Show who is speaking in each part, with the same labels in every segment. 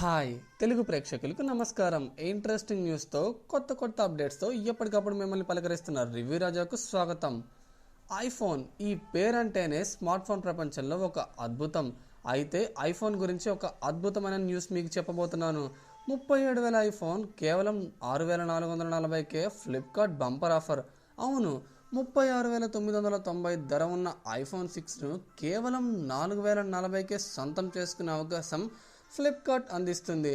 Speaker 1: Hi Telugu ప్రేక్షకులకు నమస్కారం. Interesting న్యూస్తో కొత్త కొత్త అప్డేట్స్తో ఎప్పటికప్పుడు మిమ్మల్ని పలకరిస్తున్న రివ్యూ రాజాకు స్వాగతం. ఐఫోన్ ఈ పేరంటేనే స్మార్ట్ ఫోన్ ప్రపంచంలో ఒక అద్భుతం. అయితే ఐఫోన్ గురించి ఒక అద్భుతమైన న్యూస్ మీకు చెప్పబోతున్నాను. ముప్పై ఏడు వేల ఐఫోన్ కేవలం ఆరు వేల నాలుగు వందల నలభైకే ఫ్లిప్కార్ట్ బంపర్ ఆఫర్. అవును ముప్పై ఆరు వేల తొమ్మిది వందల తొంభై ధర ఉన్న ఐఫోన్ సిక్స్ను కేవలం నాలుగు వేల నలభైకే సొంతం చేసుకునే అవకాశం ఫ్లిప్కార్ట్ అందిస్తుంది.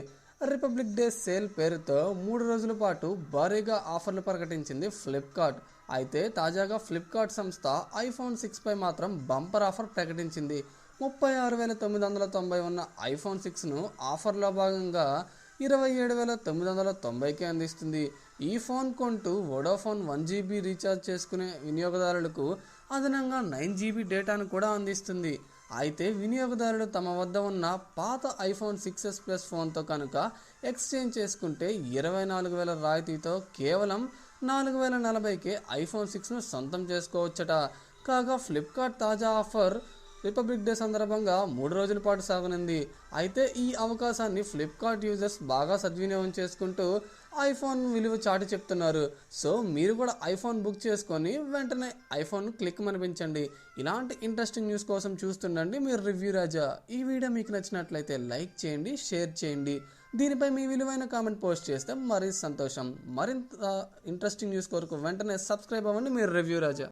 Speaker 1: రిపబ్లిక్ డే సేల్ పేరుతో మూడు రోజుల పాటు భారీగా ఆఫర్లు ప్రకటించింది ఫ్లిప్కార్ట్. అయితే తాజాగా ఫ్లిప్కార్ట్ సంస్థ ఐఫోన్ సిక్స్ పై మాత్రం బంపర్ ఆఫర్ ప్రకటించింది. ముప్పై ఆరు వేల తొమ్మిది వందల తొంభై ఉన్న ఐఫోన్ సిక్స్ను ఆఫర్లో భాగంగా ఇరవై ఏడు వేల తొమ్మిది వందల తొంభైకి అందిస్తుంది. ఈ ఫోన్ కొంటూ వొడాఫోన్ వన్ జీబీ రీఛార్జ్ చేసుకునే వినియోగదారులకు అదనంగా నైన్ జీబీ డేటాను కూడా అందిస్తుంది. అయితే వినియోగదారుడు తమ వద్ద ఉన్న పాత ఐఫోన్ సిక్స్ ఎస్ ప్లస్ ఫోన్తో కనుక ఎక్స్చేంజ్ చేసుకుంటే ఇరవై నాలుగు వేల రాయితీతో కేవలం నాలుగు వేల నలభైకే ఐఫోన్ సిక్స్ను సొంతం చేసుకోవచ్చట. కాగా ఫ్లిప్కార్ట్ తాజా ఆఫర్ రిపబ్లిక్ డే సందర్భంగా మూడు రోజుల పాటు సాగనుంది. అయితే ఈ అవకాశాన్ని ఫ్లిప్కార్ట్ యూజర్స్ బాగా సద్వినియోగం చేసుకుంటూ ఐఫోన్ విలువ చాటి చెప్తున్నారు. సో మీరు కూడా ఐఫోన్ బుక్ చేసుకొని వెంటనే ఐఫోన్ క్లిక్ అనిపించండి ఇలాంటి ఇంట్రెస్టింగ్ న్యూస్ కోసం చూస్తుండండి మీరు రివ్యూ రాజా. ఈ వీడియో మీకు నచ్చినట్లయితే లైక్ చేయండి షేర్ చేయండి. దీనిపై మీ విలువైన కామెంట్ పోస్ట్ చేస్తే మరీ సంతోషం. మరింత ఇంట్రెస్టింగ్ న్యూస్ కొరకు వెంటనే సబ్స్క్రైబ్ అవ్వండి మీరు రివ్యూ రాజా.